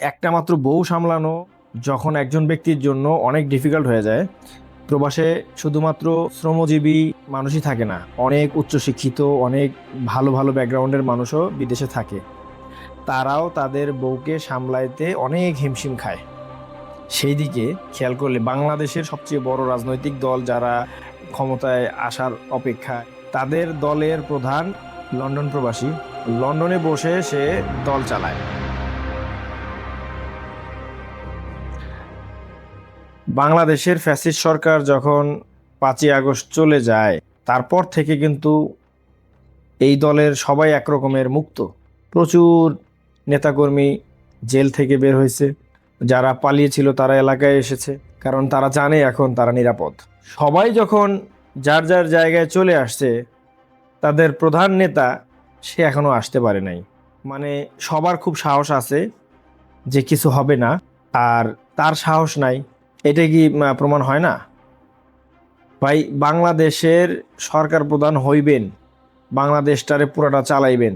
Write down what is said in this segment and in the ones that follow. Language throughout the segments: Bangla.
একটা মাত্র বউ সামলানো যখন একজন ব্যক্তির জন্য অনেক ডিফিকাল্ট হয়ে যায়, প্রবাসে শুধুমাত্র শ্রমজীবী মানুষই থাকে না, অনেক উচ্চশিক্ষিত, অনেক ভালো ভালো ব্যাকগ্রাউন্ডের মানুষও বিদেশে থাকে। তারাও তাদের বউকে সামলাইতে অনেক হিমশিম খায়। সেই দিকে খেয়াল করলে বাংলাদেশের সবচেয়ে বড় রাজনৈতিক দল যারা ক্ষমতায় আসার অপেক্ষা, তাদের দলের প্রধান লন্ডন প্রবাসী। লন্ডনে বসে সে দল চালায়। বাংলাদেশের ফ্যাসিস্ট সরকার যখন পাঁচই আগস্ট চলে যায়, তারপর থেকে কিন্তু এই দলের সবাই একরকমের মুক্ত। প্রচুর নেতাকর্মী জেল থেকে বের হয়েছে। যারা পালিয়েছিল তারা এলাকায় এসেছে, কারণ তারা জানে এখন তারা নিরাপদ। সবাই যখন যার যার জায়গায় চলে আসছে, তাদের প্রধান নেতা সে এখনও আসতে পারে নাই। মানে সবার খুব সাহস আছে যে কিছু হবে না, আর তার সাহস নাই এটা কি প্রমাণ হয় না? ভাই, বাংলাদেশের সরকার প্রধান হইবেন, বাংলাদেশটারে পুরোটা চালাইবেন।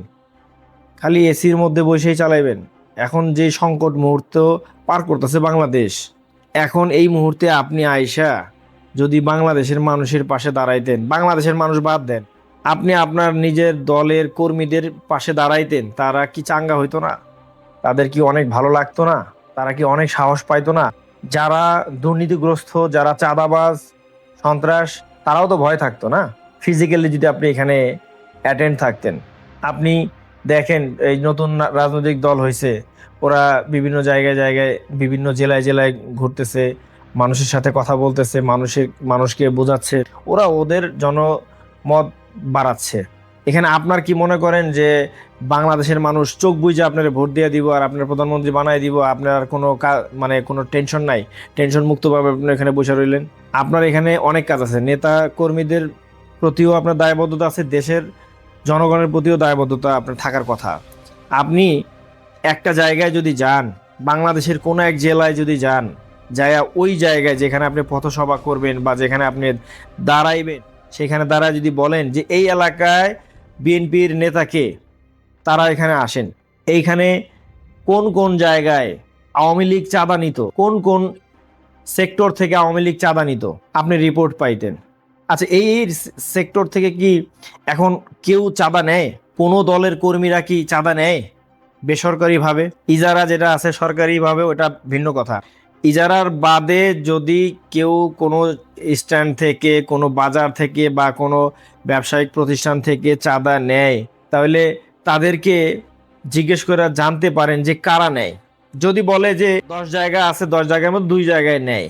খালি এসির মধ্যে বসেই চালাইবেন। এখন যে সংকট মুহূর্ত পার করতেছে বাংলাদেশ, এখন এই মুহূর্তে আপনি আয়সা যদি বাংলাদেশের মানুষের পাশে দাঁড়াইতেন, বাংলাদেশের মানুষ বাদ দেন, আপনি আপনার নিজের দলের কর্মীদের পাশে দাঁড়াইতেন, তারা কি চাঙ্গা হইতো না? তাদের কি অনেক ভালো লাগতো না? তারা কি অনেক সাহস পাইতো না? যারা দুর্নীতিগ্রস্ত, যারা চাঁদাবাজ, সন্ত্রাস, তারাও তো ভয় থাকতো না? ফিজিক্যালি যদি আপনি এখানে অ্যাটেন্ড থাকতেন। আপনি দেখেন, এই নতুন রাজনৈতিক দল হয়েছে ওরা বিভিন্ন জায়গায় জায়গায়, বিভিন্ন জেলায় জেলায় ঘুরতেছে, মানুষের সাথে কথা বলতেছে, মানুষের, মানুষকে বোঝাচ্ছে, ওরা ওদের জনমত বাড়াচ্ছে। এখানে আপনার কি মনে করেন যে বাংলাদেশের মানুষ চোখ বুঝে আপনার ভোট দিয়ে দিব আর আপনার প্রধানমন্ত্রী বানাই দিব, আপনার কোনো মানে কোনো টেনশন নাই? টেনশন মুক্তভাবে আপনি এখানে বসে রইলেন। আপনার এখানে অনেক কাজ আছে। নেতা কর্মীদের প্রতিও আপনার দায়বদ্ধতা আছে, দেশের জনগণের প্রতিও দায়বদ্ধতা আপনার থাকার কথা। আপনি একটা জায়গায় যদি যান, বাংলাদেশের কোনো এক জেলায় যদি যান, যায় ওই জায়গায় যেখানে আপনি পথসভা করবেন বা যেখানে আপনি দাঁড়াইবেন, সেখানে দাঁড়ায় যদি বলেন যে এই এলাকায় বিএনপির নেতাকে তারা এখানে আসেন। এইখানে কোন কোন জায়গায় আওয়ামী লীগ চাঁদা নিত? কোন কোন সেক্টর থেকে আওয়ামী লীগ চাঁদা নিত? আপনি রিপোর্ট পাইতেন। আচ্ছা এই সেক্টর থেকে কি এখন কেউ চাঁদা নেয়? কোনো দলের কর্মীরা কি চাঁদা নেয়? বেসরকারিভাবে? ইজারা যেটা আছে সরকারিভাবে, ওটা ভিন্ন কথা। ইজারার বাদে যদি কেউ কোনো স্ট্যান্ড থেকে, কোনো বাজার থেকে বা কোনো ব্যবসায়িক প্রতিষ্ঠান থেকে চাঁদা নেয়, তাহলে তাদেরকে জিজ্ঞেস করে জানতে পারেন যে কারা নেয়। যদি বলে যে দশ জায়গা আছে, দশ জায়গার মধ্যে দুই জায়গায় নেয়,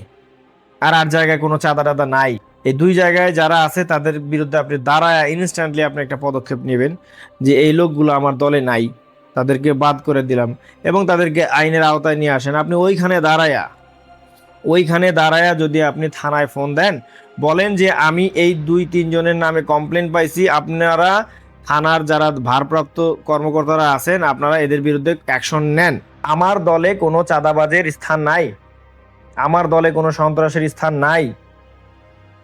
আর আট জায়গায় কোনো চাঁদা টাদা নাই, এই দুই জায়গায় যারা আছে, তাদের বিরুদ্ধে আপনি দাঁড়ায় ইনস্ট্যান্টলি আপনি একটা পদক্ষেপ নেবেন যে এই লোকগুলো আমার দলে নাই, তাদেরকে বাদ করে দিলাম এবং তাদেরকে আইনের আওতায় নিয়ে আসেন। আপনি ওইখানে দাঁড়ায়া ওইখানে দাঁড়ায়া যদি আপনি থানায় ফোন দেন, বলেন যে আমি এই দুই তিনজনের নামে কমপ্লেন পাইছি। আপনারা থানার যারা ভারপ্রাপ্ত কর্মকর্তারা আছেন, আপনারা এদের বিরুদ্ধে অ্যাকশন নেন। আমার দলে কোনো চাঁদাবাজের স্থান নাই। আমার দলে কোনো সন্ত্রাসের স্থান নাই।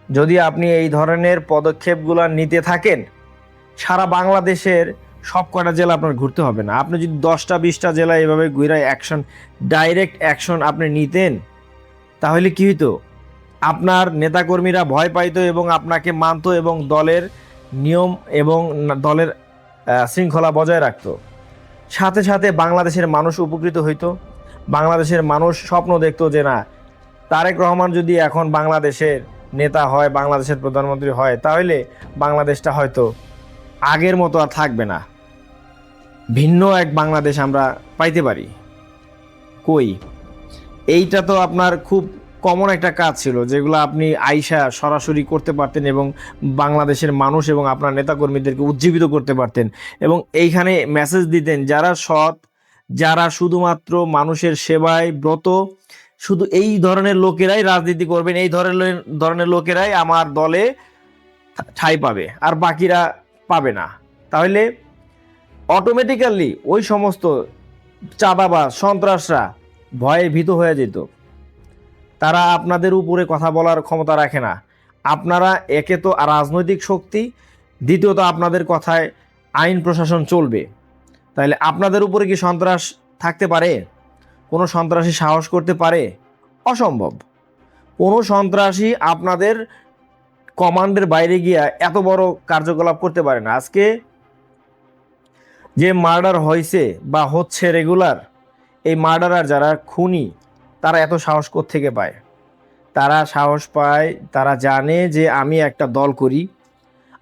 যদি আপনি এই ধরনের পদক্ষেপগুলো নিতে থাকেন, সারা বাংলাদেশের সব কটা জেলা আপনার ঘুরতে হবে না। আপনি যদি দশটা, বিশটা জেলা এভাবে ঘুরে অ্যাকশন ডাইরেক্ট অ্যাকশন আপনি নিতেন তাহলে কি হইতো? আপনার নেতাকর্মীরা ভয় পাইতো এবং আপনাকে মানতো এবং দলের নিয়ম এবং দলের শৃঙ্খলা বজায় রাখত। সাথে সাথে বাংলাদেশের মানুষ উপকৃত হইত। বাংলাদেশের মানুষ স্বপ্ন দেখত যে, না, তারেক রহমান যদি এখন বাংলাদেশের নেতা হয়, বাংলাদেশের প্রধানমন্ত্রী হয়, তাহলে বাংলাদেশটা হয়তো আগের মতো আর থাকবে না। ভিন্ন এক বাংলাদেশ আমরা পাইতে পারি। কই? এইটা তো আপনার খুব কমন একটা কাজ ছিল, যেগুলো আপনি আইসা সরাসরি করতে পারতেন এবং বাংলাদেশের মানুষ এবং আপনার নেতাকর্মীদেরকে উজ্জীবিত করতে পারতেন। এবং এইখানে মেসেজ দিতেন, যারা সৎ, যারা শুধুমাত্র মানুষের সেবায় ব্রত, শুধু এই ধরনের লোকেরাই রাজনীতি করবেন, এই ধরনের ধরনের লোকেরাই আমার দলে ঠাঁই পাবে, আর বাকিরা পাবে না। তাহলে অটোমেটিক্যালি ওই সমস্ত চাঁদাবাজ, সন্ত্রাসরা ভয়ে ভীত হয়ে যেত। তারা আপনাদের উপরে কথা বলার ক্ষমতা রাখে না। আপনারা একে তো রাজনৈতিক শক্তি, দ্বিতীয়ত আপনাদের কথায় আইন প্রশাসন চলবে। তাহলে আপনাদের উপরে কি সন্ত্রাস থাকতে পারে? কোনো সন্ত্রাসী সাহস করতে পারে? অসম্ভব। কোনো সন্ত্রাসী আপনাদের কমান্ডের বাইরে গিয়া এত বড় কার্যকলাপ করতে পারে না। আজকে যে মার্ডার হয়েছে বা হচ্ছে রেগুলার এই মার্ডারার যারা খুনি, তারা এত সাহস থেকে পায়? তারা সাহস পায়, তারা জানে যে আমি একটা দল করি।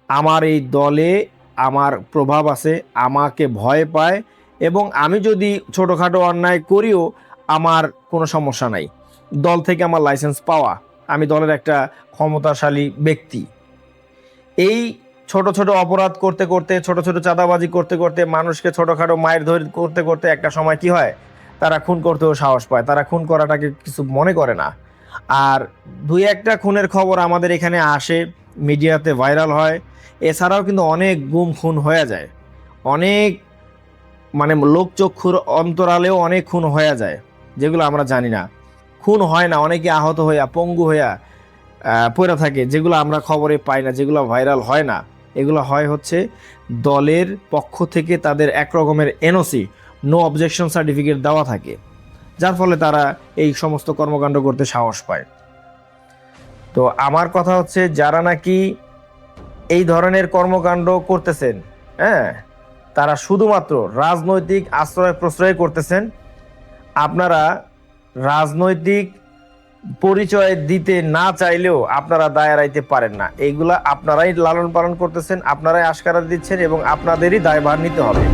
আমার এই দলে আমার প্রভাব আছে, আমাকে ভয় পায় এবং আমি যদি ছোটোখাটো অন্যায় করিও, আমার কোনো সমস্যা নাই। দল থেকে আমার লাইসেন্স পাওয়া, আমি দলের একটা ক্ষমতাশালী ব্যক্তি। এই ছোট ছোট অপরাধ করতে করতে, ছোট ছোট চাঁদাবাজি করতে করতে, মানুষকে ছোটোখাটো মায়ের ধরে করতে করতে একটা সময় কি হয়? তারা খুন করতেও সাহস পায়, তারা খুন করাটাকে কিছু মনে করে না। আর দুই একটা খুনের খবর আমাদের এখানে আসে, মিডিয়াতে ভাইরাল হয়। এছাড়াও কিন্তু অনেক গুম খুন হয়ে যায়। অনেক মানে লোকচক্ষুর অন্তরালেও অনেক খুন হয়ে যায়, যেগুলো আমরা জানি না। খুন হয় না, অনেকে আহত হইয়া, পঙ্গু হইয়া পড়ে থাকে, যেগুলো আমরা খবরে পাই না, যেগুলো ভাইরাল হয় না। এগুলো হয় হচ্ছে দলের পক্ষ থেকে তাদের এক রকমের এনওসি নো অবজেকশন সার্টিফিকেট দেওয়া থাকে, যার ফলে তারা এই সমস্ত কর্মকাণ্ড করতে সাহস পায়। তো আমার কথা হচ্ছে, যারা নাকি এই ধরনের কর্মকাণ্ড করতেছেন হ্যাঁ তারা শুধুমাত্র রাজনৈতিক আশ্রয় প্রশ্রয় করতেছেন, আপনারা রাজনৈতিক পরিচয় দিতে না চাইলেও আপনারা দায় এড়াইতে পারেন না। এইগুলা আপনারাই লালন পালন করতেছেন, আপনারাই আশকারা দিচ্ছেন এবং আপনাদেরই দায়ভার নিতে হবে।